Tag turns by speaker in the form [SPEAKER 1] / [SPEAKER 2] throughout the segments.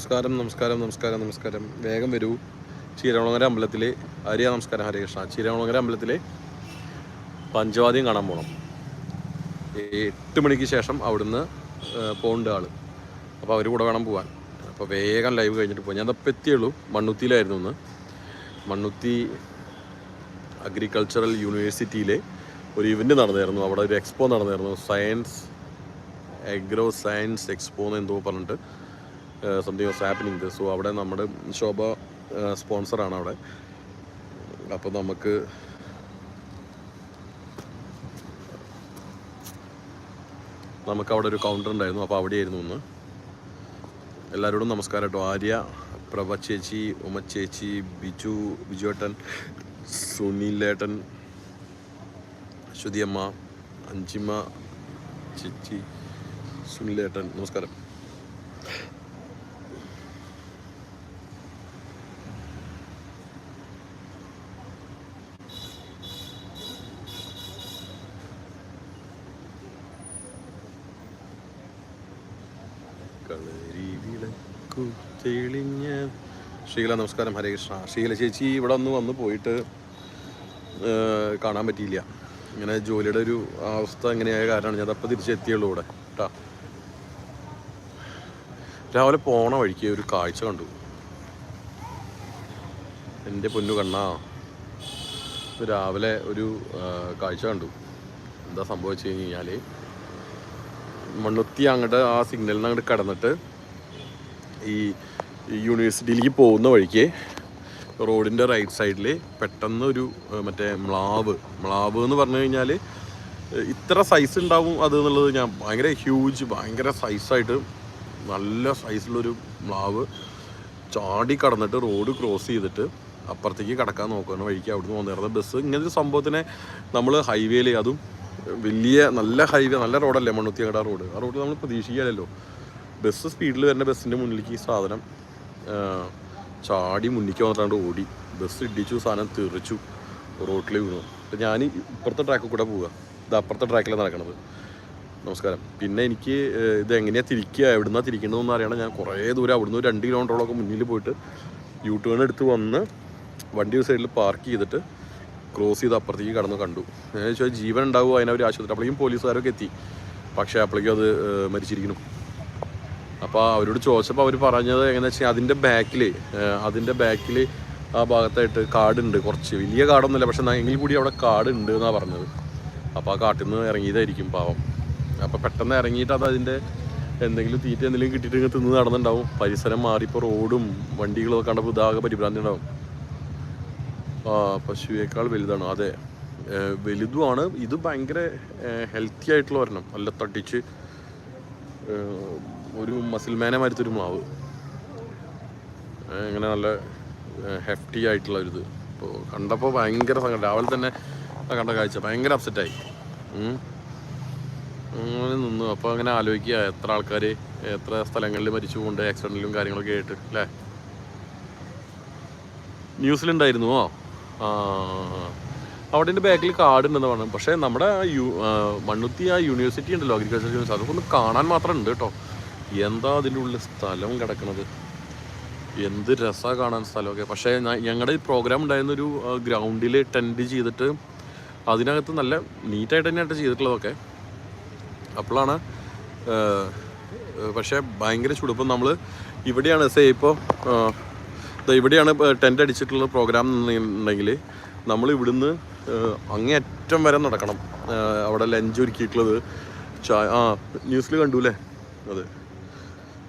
[SPEAKER 1] നമസ്കാരം നമസ്കാരം നമസ്കാരം നമസ്കാരം. വേഗം വരൂ. ചീരകുളങ്ങര അമ്പലത്തിലെ ഹരിയ നമസ്കാരം. ഹരികൃഷ്ണ ചീരകുളങ്ങര അമ്പലത്തിലെ പഞ്ചവാദ്യം കാണാൻ പോകണം എട്ട് മണിക്ക് ശേഷം അവിടുന്ന് പോകേണ്ട ആൾ. അപ്പോൾ അവർ കൂടെ വേണം പോകാൻ അപ്പോൾ വേഗം ലൈവ് കഴിഞ്ഞിട്ട് പോകാം ഞാൻ അപ്പോൾ എത്തിയുള്ളൂ. മണ്ണുത്തിയിലായിരുന്നു ഒന്ന് മണ്ണുത്തി അഗ്രികൾച്ചറൽ യൂണിവേഴ്സിറ്റിയിലെ ഒരു ഇവന്റ് നടന്നായിരുന്നു. അവിടെ ഒരു എക്സ്പോ നടന്നായിരുന്നു. സയൻസ് അഗ്രോ സയൻസ് എക്സ്പോ എന്ന് എന്തോ പറഞ്ഞിട്ട്. സംതിങ് വാസ് ഹാപ്പനിങ് സോ അവിടെ നമ്മുടെ ശോഭ സ്പോൺസറാണ് അവിടെ. അപ്പോൾ നമുക്ക് നമുക്ക് അവിടെ ഒരു കൗണ്ടർ ഉണ്ടായിരുന്നു. അപ്പോൾ അവിടെയായിരുന്നു ഒന്ന്. എല്ലാവരോടും നമസ്കാരം കേട്ടോ. ആര്യ പ്രഭ ചേച്ചി ഉമ ചേച്ചി ബിജു ബിജുവേട്ടൻ സുനിലേട്ടൻ ശ്രുതിയമ്മ അഞ്ചിമ ചേച്ചി സുനിലേട്ടൻ നമസ്കാരം. വിളക്കു തെളിഞ്ഞ ഷീല നമസ്കാരം ഹരേ കൃഷ്ണ. ഷീല ചേച്ചി ഇവിടെ ഒന്ന് വന്ന് പോയിട്ട് കാണാൻ പറ്റിയില്ല. ഇങ്ങനെ ജോലിയുടെ ഒരു അവസ്ഥ എങ്ങനെയായ കാരണമാണ് ഞാൻ അപ്പം തിരിച്ചെത്തിയുള്ളൂ ഇവിടെ കേട്ടാ രാവിലെ പോണ വഴിക്ക് ഒരു കാഴ്ച കണ്ടു. എന്റെ പൊന്നു കണ്ണാ രാവിലെ ഒരു കാഴ്ച കണ്ടു. എന്താ സംഭവിച്ചു കഴിഞ്ഞ് കഴിഞ്ഞാൽ മണ്ണുത്തി അങ്ങോട്ട് ആ സിഗ്നലിൽ നിന്ന് അങ്ങോട്ട് കടന്നിട്ട് ഈ യൂണിവേഴ്സിറ്റിയിലേക്ക് പോകുന്ന വഴിക്ക് റോഡിന്റെ റൈറ്റ് സൈഡിൽ പെട്ടെന്ന് ഒരു മറ്റേ മ്ലാവ്. മ്ലാവ് എന്ന് പറഞ്ഞു കഴിഞ്ഞാൽ ഇത്ര സൈസ് ഉണ്ടാവും അത് എന്നുള്ളത് ഞാൻ ഭയങ്കര ഹ്യൂജ് ഭയങ്കര സൈസായിട്ട് നല്ല സൈസിലുള്ളൊരു മ്ലാവ് ചാടി കടന്നിട്ട് റോഡ് ക്രോസ് ചെയ്തിട്ട് അപ്പുറത്തേക്ക് കടക്കാൻ നോക്കുന്ന വഴിക്ക് അവിടുന്ന് വന്നിരുന്ന ബസ് ഇങ്ങനൊരു സംഭവത്തിനെ നമ്മൾ ഹൈവേയിൽ അതും വലിയ നല്ല ഹൈവേ നല്ല റോഡല്ലേ മണ്ണുത്തിയങ്ങട റോഡ് ആ റോഡ് നമ്മൾ പ്രതീക്ഷിക്കാമല്ലോ ബസ് സ്പീഡിൽ വരുന്ന ബസ്സിന്റെ മുന്നിലേക്ക് ഈ സാധനം ചാടി മുന്നിലേക്ക് വന്നിട്ടാണ്ട് ഓടി. ബസ് ഇടിച്ചു സാധനം തെറിച്ചു റോട്ടിൽ വീണു. അപ്പം ഞാൻ ഇപ്പുറത്തെ ട്രാക്കിൽ കൂടെ പോവുക ഇത് അപ്പുറത്തെ ട്രാക്കിലാണ് നടക്കണത്. നമസ്കാരം. പിന്നെ എനിക്ക് ഇത് എങ്ങനെയാണ് തിരിക്കുക എവിടുന്നാണ് തിരിക്കണമെന്ന് അറിയണം ഞാൻ കുറേ ദൂരം അവിടുന്ന് ഒരു രണ്ട് കിലോമീറ്ററോളമൊക്കെ മുന്നിൽ പോയിട്ട് യൂ ടേൺ എടുത്ത് വന്ന് വണ്ടി ഒരു സൈഡിൽ പാർക്ക് ചെയ്തിട്ട് ക്രോസ് ചെയ്ത് അപ്പുറത്തേക്ക് കടന്ന് കണ്ടു. ഞാൻ ചോദിച്ചാൽ ജീവൻ ഉണ്ടാവുമോ അതിനവർ ആശുപത്രി. അപ്പോഴേക്കും പോലീസുകാരൊക്കെ എത്തി. പക്ഷേ അപ്പോഴേക്കും അത് മരിച്ചിരിക്കുന്നു. അപ്പോൾ അവരോട് ചോദിച്ചപ്പോൾ അവർ പറഞ്ഞത് എങ്ങനെയാ വെച്ചാൽ അതിന്റെ ബാക്കിൽ അതിന്റെ ബാക്കിൽ ആ ഭാഗത്തായിട്ട് കാടുണ്ട് കുറച്ച്. വലിയ കാടൊന്നുമില്ല പക്ഷെ എങ്കിൽ കൂടി അവിടെ കാടുണ്ട് എന്നാണ് പറഞ്ഞത്. അപ്പോൾ ആ കാട്ടിൽ നിന്ന് ഇറങ്ങിയതായിരിക്കും പാവം. അപ്പോൾ പെട്ടെന്ന് ഇറങ്ങിയിട്ട് അത് അതിന്റെ എന്തെങ്കിലും തീറ്റ എന്തെങ്കിലും കിട്ടിയിട്ട് ഇങ്ങനെ തിന്ന് നടന്നുണ്ടാവും. പരിസരം മാറി ഇപ്പോൾ റോഡും വണ്ടികളൊക്കെ കണ്ടപ്പോൾ ഇതാകെ പരിഭ്രാന്തി ഉണ്ടാവും. ആ പശുവേക്കാൾ വലുതാണ്. അതെ വലുതുമാണ്. ഇത് ഭയങ്കര ഹെൽത്തി ആയിട്ടുള്ള ഒരെണ്ണം. നല്ല തട്ടിച്ച് ഒരു മസിൽമാനെ മരുത്തൊരു മാവ്. ഇങ്ങനെ നല്ല ഹെഫ്റ്റി ആയിട്ടുള്ള ഒരു ഇത് അപ്പോൾ കണ്ടപ്പോൾ ഭയങ്കര സങ്കടം. രാവിലെ തന്നെ കണ്ട കാഴ്ച ഭയങ്കര അപ്സെറ്റായി അങ്ങനെ നിന്നു. അപ്പോൾ അങ്ങനെ ആലോചിക്കുക എത്ര ആൾക്കാർ എത്ര സ്ഥലങ്ങളിൽ മരിച്ചു കൊണ്ട് ആക്സിഡന്റിലും കാര്യങ്ങളൊക്കെ ആയിട്ട് അല്ലേ ന്യൂസിലുണ്ടായിരുന്നുവോ? ആ. അവിടെ എന്റെ ബാക്കിൽ കാടുണ്ടെന്ന് പറഞ്ഞു. പക്ഷേ നമ്മുടെ യു മണ്ണുത്തി ആ യൂണിവേഴ്സിറ്റി ഉണ്ടല്ലോ അഗ്രികൾച്ചർ യൂണിവേഴ്സിറ്റി അതൊക്കെ ഒന്ന് കാണാൻ മാത്രം ഉണ്ട് കേട്ടോ. എന്താ അതിന്റെ ഉള്ളിൽ സ്ഥലം കിടക്കുന്നത് എന്ത് രസമാണ് കാണാൻ സ്ഥലമൊക്കെ. പക്ഷേ ഞങ്ങളുടെ ഈ പ്രോഗ്രാം ഉണ്ടായിരുന്ന ഒരു ഗ്രൗണ്ടിൽ ടെന്റ് ചെയ്തിട്ട് അതിനകത്ത് നല്ല നീറ്റായിട്ട് തന്നെയായിട്ട് ചെയ്തിട്ടുള്ളതൊക്കെ. അപ്പോഴാണ് പക്ഷേ ഭയങ്കര ചുടുപ്പം നമ്മൾ ഇവിടെയാണ് സേ ഇപ്പോൾ ഇവിടെയാണ് ടെന്റ് അടിച്ചിട്ടുള്ള പ്രോഗ്രാം എന്നുണ്ടെങ്കിൽ നമ്മൾ ഇവിടുന്ന് അങ്ങേയറ്റം വരെ നടക്കണം. അവിടെ ലഞ്ച് ഒരുക്കിയിട്ടുള്ളത്. ചായ ആ ന്യൂസിൽ കണ്ടു അല്ലേ അതെ.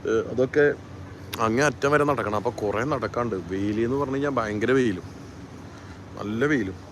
[SPEAKER 1] അതൊക്കെ അങ്ങേ അറ്റം വരെ നടക്കണം. അപ്പോൾ കുറേ നടക്കാണ്ട്. വെയിൽ എന്ന് പറഞ്ഞു കഴിഞ്ഞാൽ ഭയങ്കര വെയിലും. നല്ല വെയിലും.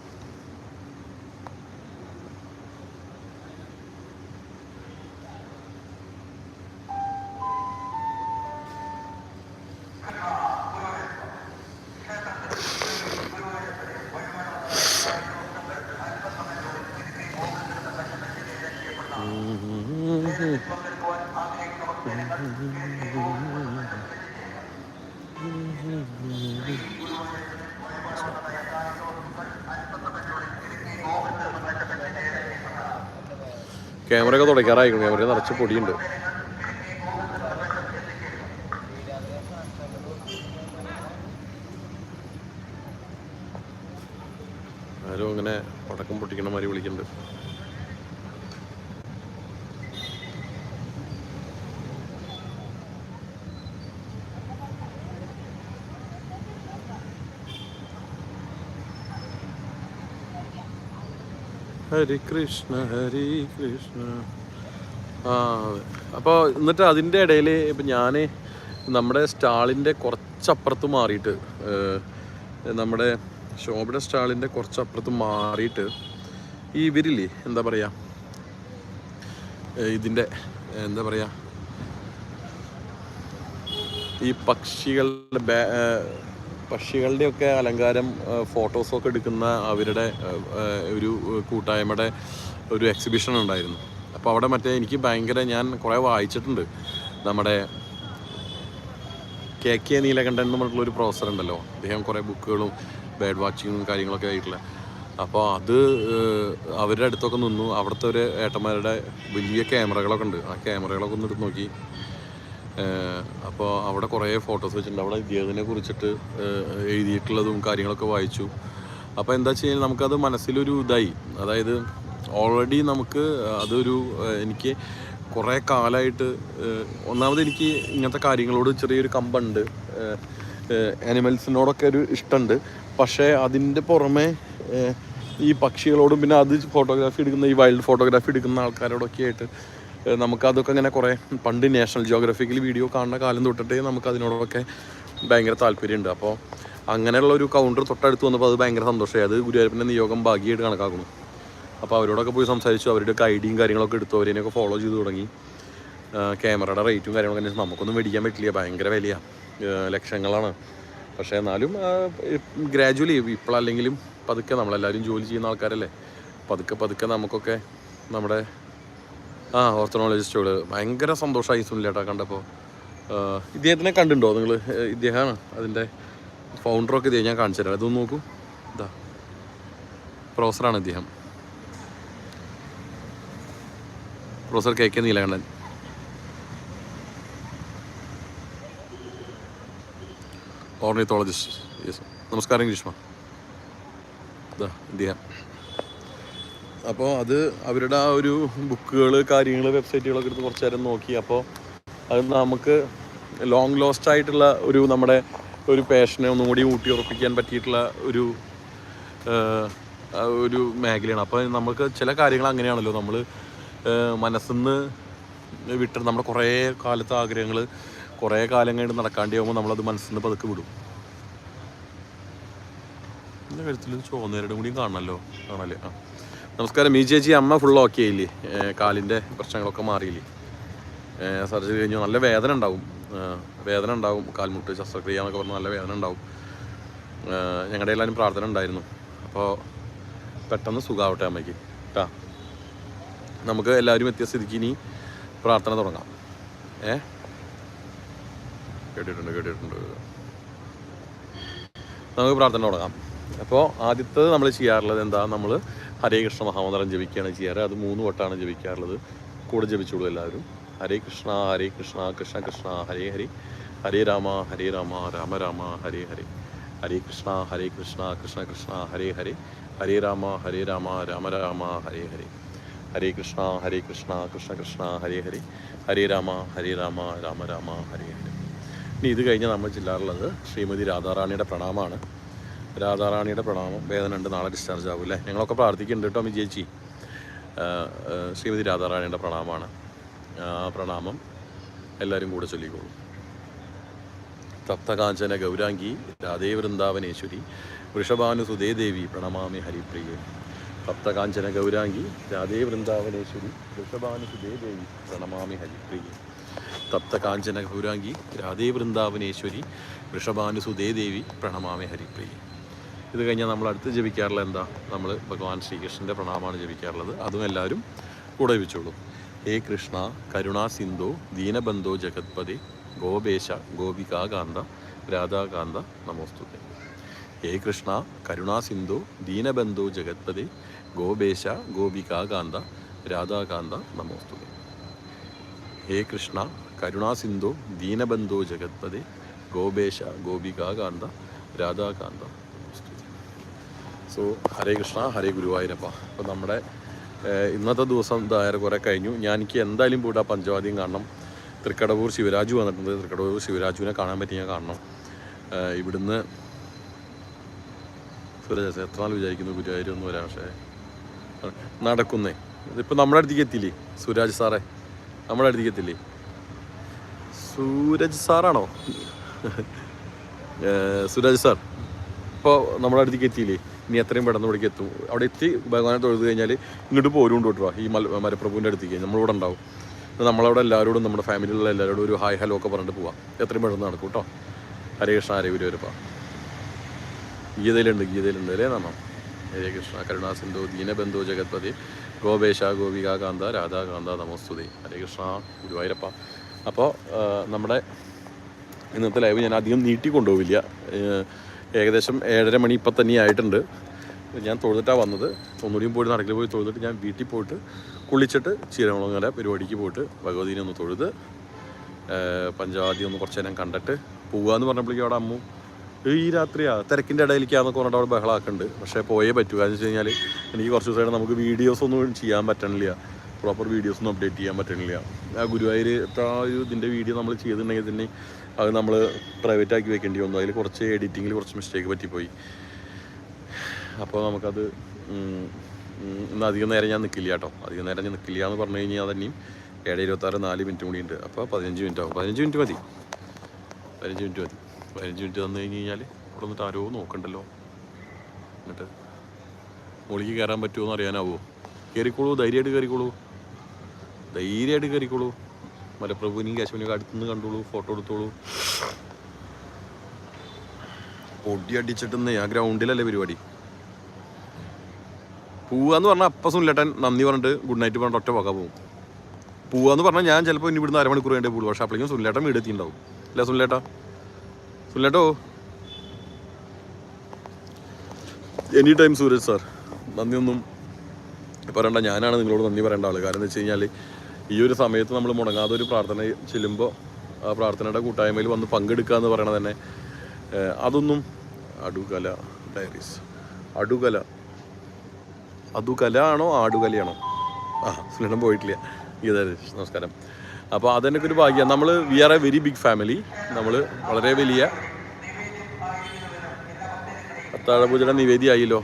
[SPEAKER 1] ക്യാമറയൊക്കെ തുടയ്ക്കാറായിരിക്കും ക്യാമറ നിറച്ച് പൊടിയുണ്ട്. ആരും അങ്ങനെ പടക്കം പൊട്ടിക്കണ മാതിരി വിളിക്കുന്നുണ്ട് ഹരി കൃഷ്ണ ഹരി കൃഷ്ണ. ആ അതെ. അപ്പോൾ എന്നിട്ട് അതിന്റെ ഇടയിൽ ഇപ്പം ഞാൻ നമ്മുടെ സ്റ്റാളിന്റെ കുറച്ചപ്പുറത്ത് മാറിയിട്ട് നമ്മുടെ ശോഭയുടെ സ്റ്റാളിന്റെ കുറച്ചപ്പുറത്ത് മാറിയിട്ട് ഈ ഇവരില്ലേ എന്താ പറയുക ഇതിന്റെ എന്താ പറയുക ഈ പക്ഷികളുടെ പക്ഷികളുടെയൊക്കെ അലങ്കാരം ഫോട്ടോസൊക്കെ എടുക്കുന്ന അവരുടെ ഒരു കൂട്ടായ്മയുടെ ഒരു എക്സിബിഷൻ ഉണ്ടായിരുന്നു. അപ്പോൾ അവിടെ മറ്റേ എനിക്ക് ഭയങ്കര ഞാൻ കുറേ വായിച്ചിട്ടുണ്ട്. നമ്മുടെ കെ കെ നീലകണ്ഠൻ എന്ന് പറഞ്ഞിട്ടുള്ള ഒരു പ്രൊഫസർ ഉണ്ടല്ലോ. അദ്ദേഹം കുറേ ബുക്കുകളും ബേഡ് വാച്ചിങ്ങും കാര്യങ്ങളൊക്കെ ആയിട്ടുള്ള. അപ്പോൾ അത് അവരുടെ അടുത്തൊക്കെ നിന്നു. അവിടുത്തെ ഒരു ഏട്ടന്മാരുടെ വലിയ ക്യാമറകളൊക്കെ ഉണ്ട്. ആ ക്യാമറകളൊക്കെ ഒന്ന് നോക്കി. അപ്പോൾ അവിടെ കുറേ ഫോട്ടോസ് വെച്ചിട്ടുണ്ട്. അവിടെ ഇദ്ദേഹത്തിനെ കുറിച്ചിട്ട് എഴുതിയിട്ടുള്ളതും കാര്യങ്ങളൊക്കെ വായിച്ചു. അപ്പോൾ എന്താ വെച്ച് കഴിഞ്ഞാൽ നമുക്കത് മനസ്സിലൊരു ഇതായി. അതായത് ഓൾറെഡി നമുക്ക് അതൊരു എനിക്ക് കുറേ കാലമായിട്ട് ഒന്നാമത് എനിക്ക് ഇങ്ങനത്തെ കാര്യങ്ങളോട് ചെറിയൊരു കമ്പുണ്ട്. ആനിമൽസിനോടൊക്കെ ഒരു ഇഷ്ടമുണ്ട് പക്ഷേ അതിന്റെ പുറമെ ഈ പക്ഷികളോടും പിന്നെ അത് ഫോട്ടോഗ്രാഫി എടുക്കുന്ന ഈ വൈൽഡ് ഫോട്ടോഗ്രാഫി എടുക്കുന്ന ആൾക്കാരോടൊക്കെ ആയിട്ട് നമുക്കതൊക്കെ ഇങ്ങനെ കുറേ പണ്ട് നാഷണൽ ജിയോഗ്രഫിക്കൽ വീഡിയോ കാണുന്ന കാലം തൊട്ടിട്ടേ നമുക്ക് അതിനോടൊക്കെ ഭയങ്കര താല്പര്യമുണ്ട്. അപ്പോൾ അങ്ങനെയുള്ള ഒരു കൗണ്ടർ തൊട്ടടുത്ത് വന്നപ്പോൾ അത് ഭയങ്കര സന്തോഷമായി. അത് ഗുരുവായൂരപ്പന്റെ നിയോഗം ഭാഗ്യമായിട്ട് കണക്കാക്കുന്നു. അപ്പോൾ അവരോടൊക്കെ പോയി സംസാരിച്ചു. അവരുടെയൊക്കെ ഐഡിയും കാര്യങ്ങളൊക്കെ എടുത്തു. അവരെയൊക്കെ ഫോളോ ചെയ്തു തുടങ്ങി. ക്യാമറയുടെ റേറ്റും കാര്യങ്ങളൊക്കെ നമുക്കൊന്നും മേടിക്കാൻ പറ്റില്ല. ഭയങ്കര വിലയാണ് ലക്ഷങ്ങളാണ്. പക്ഷേ എന്നാലും ഗ്രാജുവലി ഇപ്പോഴല്ലെങ്കിലും പതുക്കെ നമ്മളെല്ലാവരും ജോലി ചെയ്യുന്ന ആൾക്കാരല്ലേ? പതുക്കെ പതുക്കെ നമുക്കൊക്കെ നമ്മുടെ ആ ഓർത്തനോളജിസ്റ്റുകൾ ഭയങ്കര സന്തോഷമായി സുനിലേട്ടാ കണ്ടപ്പോൾ ഇദ്ദേഹത്തിനെ കണ്ടുണ്ടോ നിങ്ങൾ ഇദ്ദേഹമാണ് അതിന്റെ ഫൗണ്ടറൊക്കെ ഇദ്ദേഹം ഞാൻ കാണിച്ചു തരാം ഇതൊന്ന് നോക്കൂ. ഇതാ. പ്രൊഫസറാണ് ഇദ്ദേഹം. Professor K K Neelakantan. Ornithologist yes നമസ്കാരം ഗ്രീഷ്മ. ഇതാ ഇദ്ദേഹം. അപ്പോൾ അത് അവരുടെ ആ ഒരു ബുക്കുകൾ കാര്യങ്ങൾ വെബ്സൈറ്റുകളൊക്കെ എടുത്ത് കുറച്ച് നേരം നോക്കി. അപ്പോൾ അത് നമുക്ക് ലോങ് ലോസ്റ്റ് ആയിട്ടുള്ള ഒരു നമ്മുടെ ഒരു പേഷനെ ഒന്നും കൂടി ഊട്ടി ഉറപ്പിക്കാൻ പറ്റിയിട്ടുള്ള ഒരു ഒരു മേഖലയാണ്. അപ്പോൾ നമുക്ക് ചില കാര്യങ്ങൾ അങ്ങനെയാണല്ലോ. നമ്മൾ മനസ്സിന്ന് വിട്ട് നമ്മുടെ കുറേ കാലത്തെ ആഗ്രഹങ്ങൾ കുറേ കാലം കഴിഞ്ഞ് നടക്കാണ്ടി ആകുമ്പോൾ നമ്മളത് മനസ്സിന്ന് പതുക്കെ വിടും. എന്റെ കഴുത്തിൽ ചോന്നേരുടെ കൂടിയും കാണണമല്ലോ കാണാല്ലേ? ആ. നമസ്കാരം. ഈ ചേച്ചി അമ്മ ഫുൾ ഓക്കെ ആയില്ലേ? കാലിന്റെ പ്രശ്നങ്ങളൊക്കെ മാറിയില്ലേ? സർജറി കഴിഞ്ഞു. നല്ല വേദന ഉണ്ടാവും. വേദന ഉണ്ടാവും. കാൽമുട്ട് ശസ്ത്രക്രിയ എന്നൊക്കെ പറഞ്ഞാൽ നല്ല വേദന ഉണ്ടാവും. ഞങ്ങളുടെ എല്ലാവരും പ്രാർത്ഥന ഉണ്ടായിരുന്നു. അപ്പോൾ പെട്ടെന്ന് സുഖാവട്ടെ അമ്മയ്ക്ക്. കേട്ടാ നമുക്ക് എല്ലാവരും എത്തിയ സ്ഥിതിക്ക് ഇനി പ്രാർത്ഥന തുടങ്ങാം. ഏ? കേട്ടിട്ടുണ്ട് കേട്ടിട്ടുണ്ട്. നമുക്ക് പ്രാർത്ഥന തുടങ്ങാം. അപ്പോൾ ആദ്യത്തത് നമ്മൾ ചെയ്യാറുള്ളത് എന്താ? നമ്മൾ ഹരേ കൃഷ്ണ മഹാമന്ത്രം ജപിക്കുകയാണ് ചെയ്യാറ്. അത് മൂന്ന് വട്ടമാണ് ജപിക്കാറുള്ളത്. കൂടെ ജപിച്ചോളൂ എല്ലാവരും. ഹരേ കൃഷ്ണ ഹരേ കൃഷ്ണ കൃഷ്ണ കൃഷ്ണ ഹരേ ഹരി. ഹരേ രാമ ഹരേ രാമ രാമ രാമ ഹരേ ഹരേ. ഹരേ കൃഷ്ണ ഹരേ കൃഷ്ണ കൃഷ്ണ കൃഷ്ണ ഹരേ ഹരേ. ഹരേ രാമ ഹരേ രാമ രാമ രാമ ഹരേ ഹരേ. ഹരേ കൃഷ്ണ ഹരേ കൃഷ്ണ കൃഷ്ണ കൃഷ്ണ ഹരേ ഹരേ. ഹരേ രാമ ഹരേ രാമ രാമ രാമ ഹരേ ഹരേ. ഇനി ഇത് കഴിഞ്ഞ് നമ്മൾ ചെല്ലാറുള്ളത് ശ്രീമതി രാധാറാണിയുടെ പ്രണാമമാണ്. രാധാറാണിയുടെ പ്രണാമം. വേദന ഉണ്ട് നാളെ ഡിസ്ചാർജ് ആവും അല്ലേ? ഞങ്ങളൊക്കെ പ്രാർത്ഥിക്കുന്നുണ്ട് കേട്ടോ അമ്മി ചേച്ചി. ശ്രീമതി രാധാറാണിയുടെ പ്രണാമമാണ്. ആ പ്രണാമം എല്ലാവരും കൂടെ ചൊല്ലിക്കോളൂ. തപ്തകാഞ്ചന ഗൗരാംഗി രാധേ വൃന്ദാവനേശ്വരി വൃഷഭാനുസുതേ ദേവി പ്രണമാമി ഹരിപ്രിയ. തപ്തകാഞ്ചന ഗൗരാംഗി രാധേ വൃന്ദാവനേശ്വരി വൃഷഭാനുസുതേ ദേവി പ്രണമാമി ഹരിപ്രിയ. തപ്തകാഞ്ചന ഗൗരാംഗി രാധേ വൃന്ദാവനേശ്വരി വൃഷഭാനുസുതേ ദേവി പ്രണമാമി ഹരിപ്രിയെ. ഇത് കഴിഞ്ഞാൽ നമ്മൾ അടുത്ത് ജപിക്കാറുള്ള എന്താ? നമ്മൾ ഭഗവാൻ ശ്രീകൃഷ്ണന്റെ പ്രണാമമാണ് ജപിക്കാറുള്ളത്. അതും എല്ലാവരും കൂടെ വെച്ചോളൂ ഹേ കൃഷ്ണ കരുണാ സിന്ധു ദീനബന്ധോ ജഗത്പതി ഗോപേശ ഗോപികാകാന്ത രാധാകാന്ത നമോസ്തുതേ. ഹേ കൃഷ്ണ കരുണാ സിന്ധു ദീനബന്ധു ജഗത്പതി ഗോപേശ ഗോപികാകാന്ത രാധാകാന്ത നമോസ്തുതേ. ഹേ കൃഷ്ണ കരുണാ സിന്ധു ദീനബന്ധു ജഗത്പതി ഗോപേശ ഗോപികാകാന്ത രാധാകാന്ത സോ ഹരേ കൃഷ്ണ ഹരേ ഗുരുവായൂരപ്പ. അപ്പോൾ നമ്മുടെ ഇന്നത്തെ ദിവസം ഇതാ കുറേ കഴിഞ്ഞു. ഞാൻ എനിക്ക് എന്തായാലും പോയിട്ട് ആ പഞ്ചവാദ്യം കാണണം. തൃക്കടവൂർ ശിവരാജു വന്നിട്ടുണ്ട്. തൃക്കടവൂർ ശിവരാജുവിനെ കാണാൻ പറ്റി ഞാൻ കാണണം. ഇവിടുന്ന് സുരജാസ് എത്ര നാൾ വിചാരിക്കുന്നു ഗുരുവായൂർ ഒന്നും വരാം പക്ഷേ നടക്കുന്നേ. ഇതിപ്പോൾ നമ്മുടെ അടുത്തേക്ക് എത്തില്ലേ സുരാജ് സാറേ നമ്മുടെ അടുത്തേക്ക് എത്തില്ലേ സൂരജ് സാറാണോ? സുരാജ് സാർ ഇപ്പോൾ നമ്മുടെ അടുത്തേക്ക് എത്തിയില്ലേ? ഇനി എത്രയും പെട്ടെന്ന് ഇവിടേക്ക് എത്തും. അവിടെ എത്തി ഭഗവാനെ തൊഴുത് കഴിഞ്ഞാൽ ഇങ്ങോട്ട് പോരും കേട്ടോ. ഈ മല മരപ്രഭുവിന്റെ അടുത്തേക്ക്. നമ്മളിവിടെ ഉണ്ടാവും. നമ്മളവിടെ എല്ലാവരോടും നമ്മുടെ ഫാമിലിയിലുള്ള എല്ലാവരോടും ഒരു ഹായ് ഹലോ ഒക്കെ പറഞ്ഞിട്ട് പോവാം. എത്രയും പെട്ടെന്ന് നടക്കും കേട്ടോ. ഹരേ കൃഷ്ണ ഹരേ ഗുരുവരപ്പ ഗീതയിലുണ്ട് ഗീതയിലുണ്ട് അല്ലേ നമ്മൾ ഹരേ കൃഷ്ണ കരുണാ സിന്ധു ദീനബന്ധു ജഗത്പതി ഗോപേശ ഗോപിക കാന്ത രാധാകാന്ത നമസ്തുതി. ഹരേ കൃഷ്ണ ഗുരുവായൂരപ്പ. അപ്പോൾ നമ്മുടെ ഇന്നത്തെ ലൈവ് ഞാൻ അധികം നീട്ടി കൊണ്ടുപോവില്ല ഏഹ് ഏകദേശം ഏഴര മണി ഇപ്പം തന്നെ ആയിട്ടുണ്ട്. ഞാൻ തൊഴുതിട്ടാണ് വന്നത്. ഒന്നുകൂടിയും പോയിട്ട് നടക്കിൽ പോയി തൊഴുതിട്ട് ഞാൻ വീട്ടിൽ പോയിട്ട് കുളിച്ചിട്ട് ചീരമുളങ്ങര പരിപാടിക്ക് പോയിട്ട് ഭഗവതിനെ ഒന്ന് തൊഴുത് പഞ്ചാദി ഒന്ന് കുറച്ച് നേരം കണ്ടിട്ട് പോവാന്ന് പറഞ്ഞപ്പോഴേക്കും അവിടെ അമ്മു ഈ രാത്രിയാ? തിരക്കിന്റെ ഇടയിലേക്കാന്നൊക്കെ പറഞ്ഞിട്ട് അവിടെ ബഹളാക്കുന്നുണ്ട് പക്ഷേ പോയേ പറ്റൂ. എന്ന് വെച്ച് കഴിഞ്ഞാൽ എനിക്ക് കുറച്ച് ദിവസമായിട്ട് നമുക്ക് വീഡിയോസ് ഒന്നും ചെയ്യാൻ പറ്റണില്ല. പ്രോപ്പർ വീഡിയോസ് ഒന്നും അപ്ഡേറ്റ് ചെയ്യാൻ പറ്റണില്ല. ആ ഗുരുവായൂർ ആ ഒരു ഇതിന്റെ വീഡിയോ നമ്മൾ ചെയ്തിട്ടുണ്ടെങ്കിൽ തന്നെ അത് നമ്മൾ പ്രൈവറ്റ് ആക്കി വെക്കേണ്ടി വന്നു. അതിൽ കുറച്ച് എഡിറ്റിങ്ങിൽ കുറച്ച് മിസ്റ്റേക്ക് പറ്റിപ്പോയി. അപ്പോൾ നമുക്കത് ഇന്ന് അധികം നേരം ഞാൻ നിൽക്കില്ല കേട്ടോ. അധികം നേരം ഞാൻ നിൽക്കില്ല എന്ന് പറഞ്ഞു കഴിഞ്ഞാൽ തന്നെയും ഏഴ് ഇരുപത്താറ് നാല് മിനിറ്റ് കൂടി ഉണ്ട്. അപ്പോൾ പതിനഞ്ച് മിനിറ്റ് ആവും. പതിനഞ്ച് മിനിറ്റ് മതി. പതിനഞ്ച് മിനിറ്റ് മതി. പതിനഞ്ച് മിനിറ്റ് തന്നു കഴിഞ്ഞ് കഴിഞ്ഞാൽ ഇവിടെ നിന്നിട്ട് ആരോ നോക്കണ്ടല്ലോ. എന്നിട്ട് മുകളിലേക്ക് കയറാൻ പറ്റുമോ എന്ന് അറിയാനാവോ? കയറിക്കോളൂ ധൈര്യമായിട്ട് കയറിക്കോളൂ ധൈര്യമായിട്ട് കയറിക്കോളൂ മലപ്രഭുവിനെയും കാശ്മീരിയൊക്കെ അടുത്തുനിന്ന് കണ്ടോളൂ ഫോട്ടോ എടുത്തോളൂ. പൊടി അടിച്ചിട്ടുന്നേ ആ ഗ്രൗണ്ടിലല്ലേ പരിപാടി? പോവാന്ന് പറഞ്ഞാൽ അപ്പം സുനിലേട്ടൻ നന്ദി പറഞ്ഞിട്ട് ഗുഡ് നൈറ്റ് പറഞ്ഞിട്ട് ഒറ്റ പോകാൻ പോകും പോവാന്ന് പറഞ്ഞാൽ ഞാൻ ചിലപ്പോൾ ഇനി ഇവിടുന്ന് അരമണിക്കൂർ കഴിഞ്ഞേ പോകുള്ളൂ പക്ഷേ അപ്പോഴേക്കും സുനിലേട്ടൻ വീട് എത്തിയിട്ടുണ്ടാവും. അല്ല സുനിലേട്ടാ? സുനിലേട്ടോ? എനി ടൈം സൂരജ് സാർ നന്ദിയൊന്നും പറയണ്ട. ഞാനാണ് നിങ്ങളോട് നന്ദി പറയേണ്ട ആൾ കാരണം എന്ന് വെച്ച് കഴിഞ്ഞാൽ ഈ ഒരു സമയത്ത് നമ്മൾ മുടങ്ങാതെ ഒരു പ്രാർത്ഥന ചെല്ലുമ്പോൾ ആ പ്രാർത്ഥനയുടെ കൂട്ടായ്മയിൽ വന്ന് പങ്കെടുക്കുക എന്ന് പറയണത് തന്നെ അതൊന്നും അടുകല ഡയറീസ്. അടുകല. അതുകല ആണോ ആടുകലയാണോ? ആ സുനിടം പോയിട്ടില്ല. ഗീതാ നമസ്കാരം. അപ്പോൾ അതെന്നൊക്കെ ഒരു ഭാഗ്യം. നമ്മൾ we are a very big family നമ്മൾ വളരെ വലിയ അത്താഴപൂജയുടെ നിവേദിയായില്ലോ.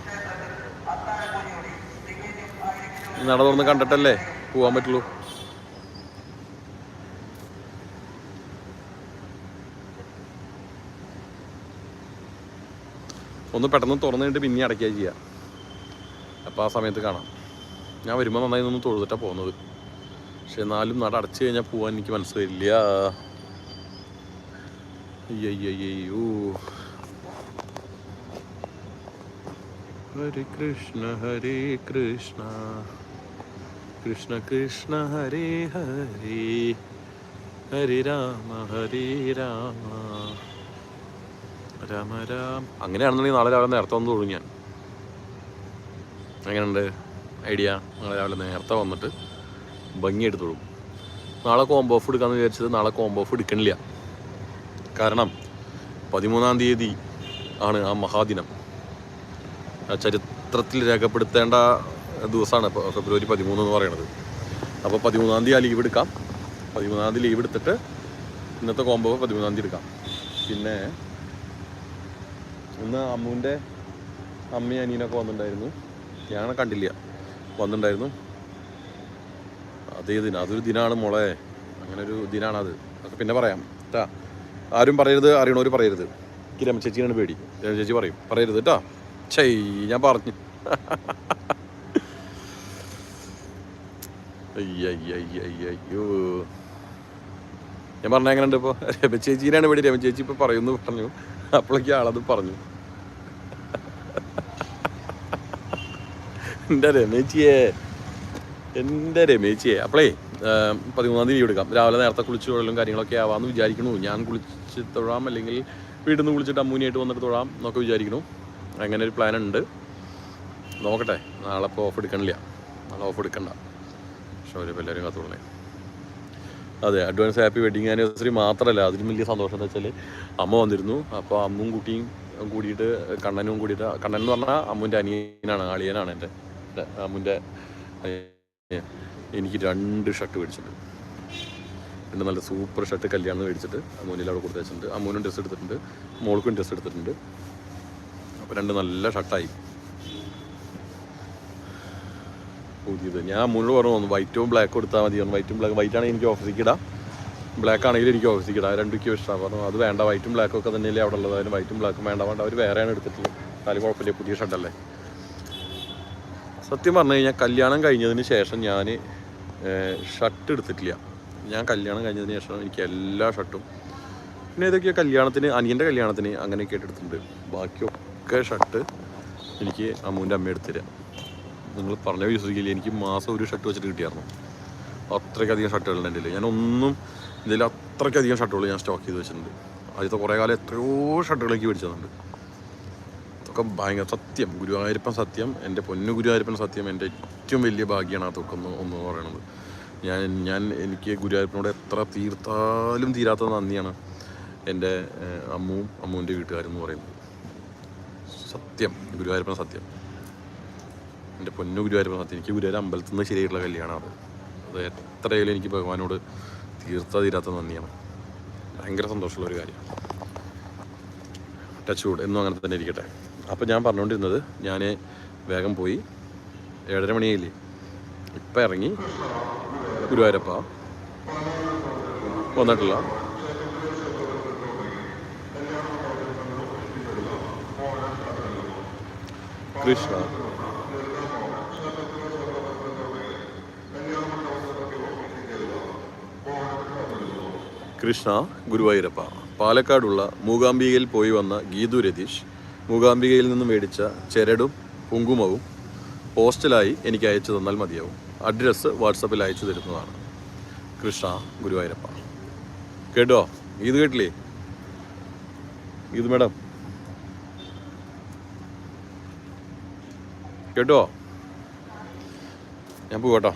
[SPEAKER 1] നട തുറന്ന് കണ്ടിട്ടല്ലേ? പോകാൻ പറ്റുള്ളൂ. ഒന്ന് പെട്ടെന്ന് തുറന്നു കഴിഞ്ഞിട്ട് പിന്നെ അടയ്ക്കുക ചെയ്യുക അപ്പോൾ ആ സമയത്ത് കാണാം. ഞാൻ വരുമ്പോൾ നന്നായി ഒന്ന് തൊഴുതിട്ടാണ് പോകുന്നത് പക്ഷെ എന്നാലും നട അടച്ചു കഴിഞ്ഞാൽ പോകാൻ എനിക്ക് മനസ്സിലായില്ല അയ്യയ്യോ ഹരേ കൃഷ്ണ ഹരി കൃഷ്ണ. കൃഷ്ണ കൃഷ്ണ ഹരി ഹരി. ഹരി രാമ ഹരി രാമ. രാമ രാം. അങ്ങനെയാണെന്നുണ്ടെങ്കിൽ നാളെ രാവിലെ നേരത്തെ വന്ന് തുടങ്ങി ഞാൻ. എങ്ങനെയുണ്ട്? ഐഡിയ? നാളെ രാവിലെ നേരത്തെ വന്നിട്ട് ഭംഗിയായിട്ട് തൊഴും. നാളെ കോംബോ ഓഫ് എടുക്കാമെന്ന് വിചാരിച്ചത് നാളെ കോംബോ ഓഫ് എടുക്കണില്ല. കാരണം പതിമൂന്നാം തീയതി ആണ് ആ മഹാദിനം. ആ ചരിത്രത്തിൽ രേഖപ്പെടുത്തേണ്ട ദിവസമാണ് ഫെബ്രുവരി പതിമൂന്ന് എന്ന് പറയുന്നത്. അപ്പോൾ പതിമൂന്നാം തീയതി ആ ലീവ് എടുക്കാം. പതിമൂന്നാം തീയതി ലീവ് എടുത്തിട്ട് ഇന്നത്തെ കോംബോ പതിമൂന്നാം തീയതി എടുക്കാം. പിന്നെ ഇന്ന് അമ്മുവിന്റെ അമ്മയും അനിയനൊക്കെ വന്നിട്ടുണ്ടായിരുന്നു. ഞാൻ കണ്ടില്ല. വന്നിട്ടുണ്ടായിരുന്നു. അതേ ദിനം അതൊരു ദിനമാണ് മോളെ. അങ്ങനെ ഒരു ദിനാണ് അത് അതൊക്കെ പിന്നെ പറയാം. കേട്ടാ ആരും പറയരുത് അറിയണവർ പറയരുത്. കിരമ രമ ചേച്ചിയാണ് പേടി. രമ ചേച്ചി പറയും. പറയരുത് കേട്ടാ ചൈ ഞാൻ പറഞ്ഞു. അയ്യോ ഞാൻ പറഞ്ഞ എങ്ങനെയുണ്ട് ഇപ്പോൾ രമ ചേച്ചീനാണ് പേടി. രമ ചേച്ചി ഇപ്പോൾ പറയുന്നു പറഞ്ഞു. അപ്പോഴേക്ക് ആളത് പറഞ്ഞു. എന്റെ രമേച്ചിയെ എന്റെ രമേച്ചിയെ. അപ്പോളേ പതിമൂന്നാം തീയതി എടുക്കാം. രാവിലെ നേരത്തെ കുളിച്ച് തൊഴലും കാര്യങ്ങളൊക്കെ ആവാമെന്ന് വിചാരിക്കണു ഞാൻ കുളിച്ച് തൊഴാം അല്ലെങ്കിൽ വീട്ടിൽ നിന്ന് കുളിച്ചിട്ട് അമ്മൂനിയായിട്ട് വന്നിട്ട് തൊഴാം എന്നൊക്കെ വിചാരിക്കണു അങ്ങനെ ഒരു പ്ലാൻ ഉണ്ട്. നോക്കട്ടെ നാളെ ഇപ്പോൾ ഓഫ് എടുക്കണില്ല. നാളെ ഓഫ് എടുക്കണ്ട. പക്ഷെ ഒരു എല്ലാവരും കാത്തോളേ അതെ അഡ്വാൻസ് ഹാപ്പി വെഡിങ് ആനിവേഴ്സറി മാത്രമല്ല അതിലും വലിയ സന്തോഷം എന്താ വെച്ചാൽ അമ്മ വന്നിരുന്നു. അപ്പോൾ അമ്മും കുട്ടിയും കൂടിയിട്ട് കണ്ണനും കൂടിയിട്ട് കണ്ണൻ എന്ന് പറഞ്ഞാൽ അമ്മുന്റെ അനിയനാണ് അളിയനാണ് എന്റെ അമ്മുന്റെ എനിക്ക് രണ്ട് ഷർട്ട് മേടിച്ചിട്ടുണ്ട്. രണ്ട് നല്ല സൂപ്പർ ഷർട്ട് കല്യാണം മേടിച്ചിട്ട് അമ്മൂനിൽ അവിടെ കൊടുത്തു വെച്ചിട്ടുണ്ട്. അമ്മൂനും ഡ്രസ്സ് എടുത്തിട്ടുണ്ട്. മോൾക്കും ഡ്രസ്സ് എടുത്തിട്ടുണ്ട്. അപ്പോൾ രണ്ട് നല്ല ഷർട്ടായി പുതിയത്. ഞാൻ അമ്മൂനോട് പറഞ്ഞു തോന്നുന്നു വൈറ്റും ബ്ലാക്കും കൊടുത്താൽ മതി. പറഞ്ഞു വൈറ്റും ബ്ലാക്ക് വൈറ്റ് ആണെങ്കിൽ എനിക്ക് ഓഫീസിൽ ഇടാം. ബ്ലാക്ക് ആണെങ്കിലും എനിക്ക് ഓഫീസിൽ ഇടാം. രണ്ടുക്കും ഇഷ്ടമാണ് പറഞ്ഞു അത് വേണ്ട. വൈറ്റും ബ്ലാക്കും ഒക്കെ തന്നെയല്ലേ അവിടെ ഉള്ളത്. അതിന് വൈറ്റും ബ്ലാക്കും വേണ്ട. വേണ്ട അവർ വേറെയാണ് എടുത്തിട്ടുള്ളത്. എന്നാലും കുഴപ്പമില്ല പുതിയ ഷർട്ടല്ലേ സത്യം പറഞ്ഞു കഴിഞ്ഞാൽ കല്യാണം കഴിഞ്ഞതിന് ശേഷം ഞാൻ ഷർട്ട് എടുത്തിട്ടില്ല. ഞാൻ കല്യാണം കഴിഞ്ഞതിന് ശേഷം എനിക്ക് എല്ലാ ഷർട്ടും പിന്നെ ഇതൊക്കെ കല്യാണത്തിന് അനിയന്റെ കല്യാണത്തിന് അങ്ങനെയൊക്കെ ആയിട്ട് എടുത്തിട്ടുണ്ട്. ബാക്കിയൊക്കെ ഷർട്ട് എനിക്ക് അമ്മൂന്റെ അമ്മ എടുത്തുതരാം നിങ്ങൾ പറഞ്ഞ വിശ്വസിക്കില്ല എനിക്ക് മാസം ഒരു ഷർട്ട് വെച്ചിട്ട് കിട്ടിയായിരുന്നു. അത്രയ്ക്കധികം ഷർട്ടുകളുണ്ട് എന്റെ ഞാൻ ഒന്നും ഇതിൽ അത്രയ്ക്കധികം ഷർട്ടുകൾ ഞാൻ സ്റ്റോക്ക് ചെയ്ത് വെച്ചിട്ടുണ്ട്. ആദ്യത്തെ കുറേ കാലം എത്രയോ ഷർട്ടുകൾ എനിക്ക് മേടിച്ചതുണ്ട്. അതൊക്കെ ഭയങ്കര സത്യം. ഗുരുവായൂരപ്പൻ സത്യം. എന്റെ പൊന്നു ഗുരുവായൂരപ്പൻ സത്യം. എന്റെ ഏറ്റവും വലിയ ഭാഗ്യമാണ് അതൊക്കെ ഒന്ന് ഒന്ന് പറയണത്. ഞാൻ ഞാൻ എനിക്ക് ഗുരുവായൂരപ്പനോട് എത്ര തീർത്താലും തീരാത്ത നന്ദിയാണ് എന്റെ അമ്മുവും അമ്മുവിന്റെ വീട്ടുകാരും എന്ന് പറയുന്നത്. സത്യം. ഗുരുവായൂരപ്പൻ സത്യം. എന്റെ പൊന്നു സത്യം എനിക്ക് ഗുരുവായൂർ അമ്പലത്തിൽ നിന്ന് ശരിയായിട്ടുള്ള കല്യാണമാണ് അത്. എത്രയായാലും എനിക്ക് ഭഗവാനോട് തീർത്ത തീരാത്ത നന്ദിയാണ്. ഭയങ്കര സന്തോഷമുള്ള ഒരു കാര്യം. ടച്ച് വുഡ് എന്നും അങ്ങനെ തന്നെ ഇരിക്കട്ടെ. അപ്പോൾ ഞാൻ പറഞ്ഞുകൊണ്ടിരുന്നത് ഞാൻ വേഗം പോയി ഏഴര മണിയായില്ലേ? ഇപ്പം ഇറങ്ങി ഗുരുവായൂരപ്പ വന്നിട്ടില്ല കൃഷ്ണ കൃഷ്ണ ഗുരുവായൂരപ്പ. പാലക്കാടുള്ള മൂകാംബികയിൽ പോയി വന്ന ഗീതു രതീഷ് മൂകാംബികയിൽ നിന്ന് മേടിച്ച ചെരടും കുങ്കുമവും പോസ്റ്റലായി എനിക്ക് അയച്ചു തന്നാൽ മതിയാവും. അഡ്രസ്സ് വാട്സപ്പിൽ അയച്ചു തരുന്നതാണ്. കൃഷ്ണ ഗുരുവായൂരപ്പ. കേട്ടോ? ഇത് കേട്ടില്ലേ? ഇത് മേഡം. കേട്ടോ? ഞാൻ പോകട്ടോ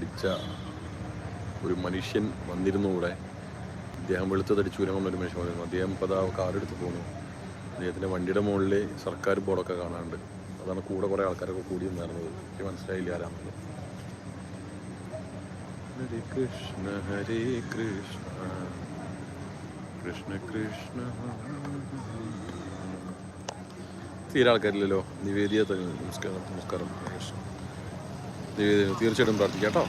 [SPEAKER 1] വെളുത്ത് ഒരു മനുഷ്യൻ വന്നിരുന്നു ഇവിടെ അദ്ദേഹം വെളുത്ത് തടിച്ചു വരാൻ ഒരു മനുഷ്യൻ വന്നിരുന്നു. അദ്ദേഹം ഇപ്പോൾ അതാ കാറെടുത്ത് പോകുന്നു അദ്ദേഹത്തിന്റെ വണ്ടിയുടെ മുകളിൽ സർക്കാർ ബോർഡൊക്കെ കാണാനുണ്ട്. അതാണ് കൂടെ കുറേ ആൾക്കാരൊക്കെ കൂടി നിന്നിരുന്നത്. എനിക്ക് മനസ്സിലായില്ല ആരാണെന്ന്. ഹരേ കൃഷ്ണ ഹരേ കൃഷ്ണ കൃഷ്ണ കൃഷ്ണ. തീരെ ആൾക്കാരില്ലല്ലോ. നിവേദിയ നമസ്കാരം നമസ്കാരം. കൃഷ്ണ. തീർച്ചയായിട്ടും പ്രാർത്ഥിക്കാം കേട്ടോ.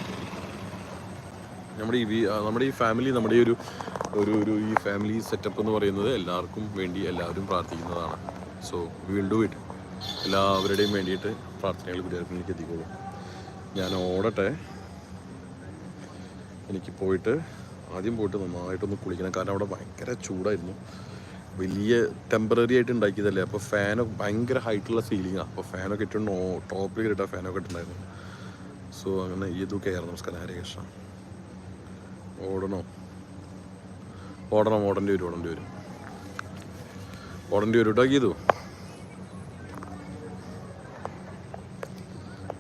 [SPEAKER 1] നമ്മുടെ ഈ നമ്മുടെ ഈ ഫാമിലി നമ്മുടെ ഈ ഒരു ഒരു ഒരു ഈ ഫാമിലി സെറ്റപ്പ് എന്ന് പറയുന്നത് എല്ലാവർക്കും വേണ്ടി എല്ലാവരും പ്രാർത്ഥിക്കുന്നതാണ്. സോ വിൽ ഡു ഇറ്റ് എല്ലാവരുടെയും വേണ്ടിയിട്ട് പ്രാർത്ഥനകൾ ഗുരുവായൂരപ്പനിലേക്ക് എത്തിക്കോളും. ഞാൻ ഓടട്ടെ. എനിക്ക് പോയിട്ട് ആദ്യം പോയിട്ട് നന്നായിട്ടൊന്ന് കുളിക്കണം. കാരണം അവിടെ ഭയങ്കര ചൂടായിരുന്നു. വലിയ ടെമ്പററി ആയിട്ട് ഉണ്ടാക്കിയതല്ലേ. അപ്പോൾ ഫാനൊക്കെ ഭയങ്കര ഹൈറ്റുള്ള സീലിംഗാണ് അപ്പോൾ ഫാനൊക്കെ ഇട്ടുണ്ടോ ടോപ്പിൽ ഇട്ട ഫാനൊക്കെ ഇട്ടുണ്ടായിരുന്നു സോ അങ്ങനെ ഈദു കെയർ നമസ്കാരം. ഹരേ കൃഷ്ണ. ഓടണോ? ഓടണം ഓടേണ്ടി വരും ഓടേണ്ടി വരും. ഓടേണ്ടി വരും കേട്ടോ ഗീതു.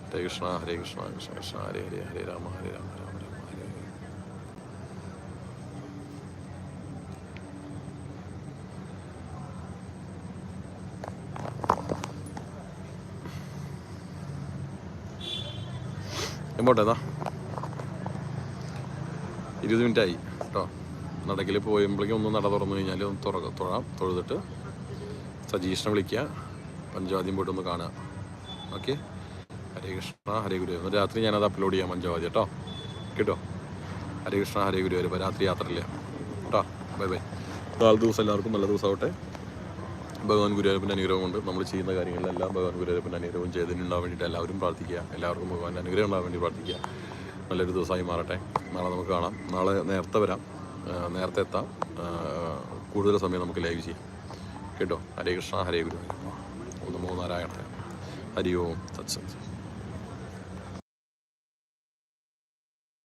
[SPEAKER 1] ഹരേ കൃഷ്ണ ഹരേ കൃഷ്ണ കൃഷ്ണ കൃഷ്ണ. ഹരേ ഹരേ ഹരേ രാമ ഹരേ രാമ രാമ രാമ ഹരേ ഹരേ എങ്ങോട്ടെ എന്നാ ഇരുപത് മിനിറ്റ് ആയി കേട്ടോ. നടക്കിൽ പോയപ്പോഴേക്കും ഒന്ന് നട തുറന്നു കഴിഞ്ഞാൽ ഒന്ന് തുറ തൊഴാം. തൊഴുതിട്ട് സജീഷിനെ വിളിക്കുക പഞ്ചവാദ്യം പോയിട്ട് ഒന്ന് കാണുക ഓക്കെ? ഹരേ കൃഷ്ണ ഹരേ ഗുരു എന്നാൽ രാത്രി ഞാനത് അപ്ലോഡ് ചെയ്യാം പഞ്ചവാദ്യം കേട്ടോ. കേട്ടോ? ഹരേ കൃഷ്ണ ഹരേ ഗുരു വരുമ്പോൾ രാത്രി യാത്രയില്ല കേട്ടോ? Bye bye. നാല് ദിവസം എല്ലാവർക്കും നല്ല ദിവസമാവട്ടെ. ഭഗവാൻ ഗുരുവായൂരപ്പന്റെ അനുഗ്രഹം കൊണ്ട് നമ്മൾ ചെയ്യുന്ന കാര്യങ്ങളിലെല്ലാം ഭഗവാൻ ഗുരുവായൂരപ്പന്റെ അനുഗ്രഹവും ചെയ്തതിനുണ്ടാകാൻ വേണ്ടിയിട്ട് എല്ലാവരും പ്രാർത്ഥിക്കുക. എല്ലാവർക്കും ഭഗവാന്റെ അനുഗ്രഹം ഉണ്ടാകാൻ വേണ്ടി പ്രാർത്ഥിക്കുക. നല്ലൊരു ദിവസമായി മാറട്ടെ. നാളെ നമുക്ക് കാണാം. നാളെ നേരത്തെ വരാം. നേരത്തെ എത്താം. കൂടുതൽ സമയം നമുക്ക് ലൈവ് ചെയ്യാം. കേട്ടോ? ഹരേ കൃഷ്ണ ഹരേ ഗുരു ഒന്ന് മൂന്നാരായണ ഹരി ഓം തത്സത്